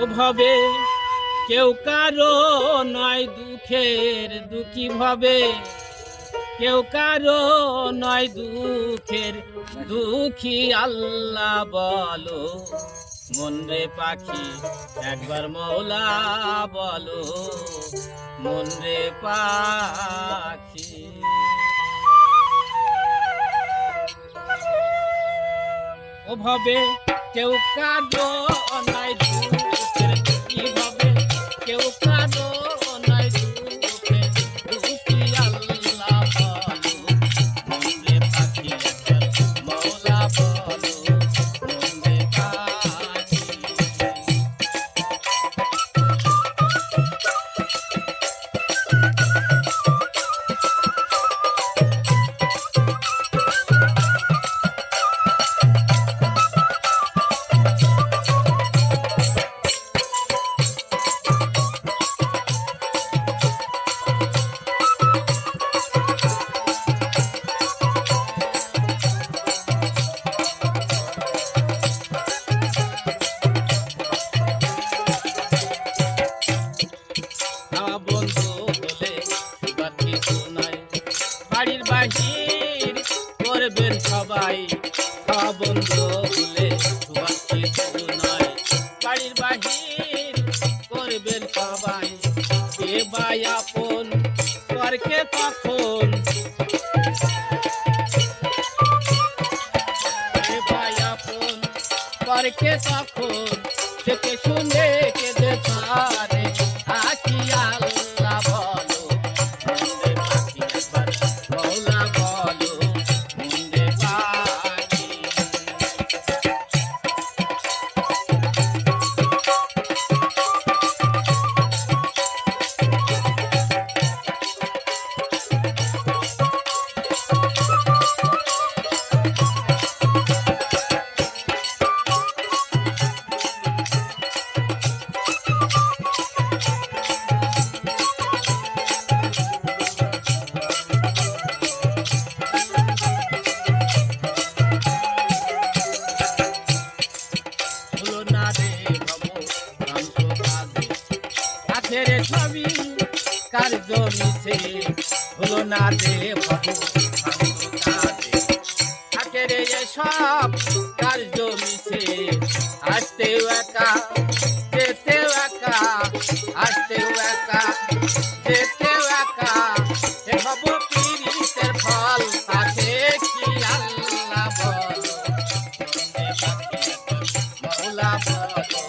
ওভাবে কেউ কারও নয় দুঃখের দুঃখী ভাবে। কেউ কারও নয় দুঃখের দুঃখী আল্লাহ বলো। মন রে পাখি, একবার মৌলা বলো। মন রে পাখি। ওভাবে কেউ কাঁদো নাই নাই বাড়ির বাহির করবেন সবাই। হলে সুগার কিছু নাই বাড়ির বাহির করবেন তখন? থেকে শুনে কেঁদে কাছের ছবি কার জমিছে হলো না রে শান্ত কাজে কাছের সব, কার জমিছে আসতেও একা, যেতেও একা, আসতেও একা, যেতেও একা। এ ভব পীড়িতের ফল তাতে কি আল্লাহ বল? মৌলা বলো।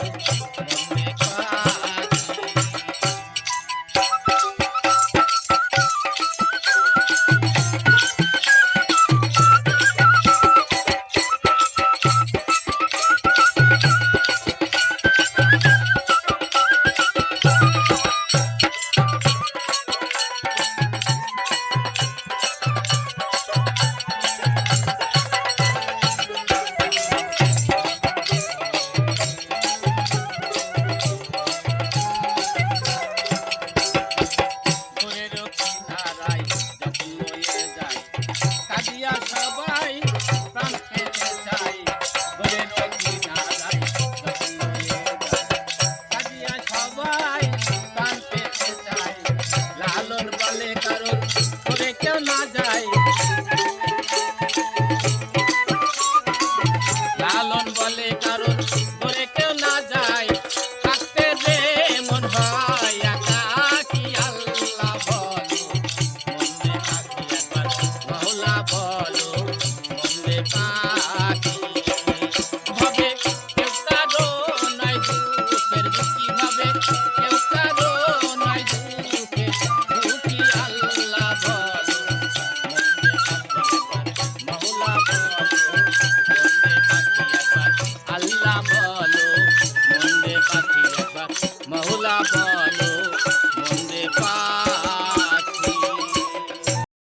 Allah bolo, munde pati ekbat, mahula bolo.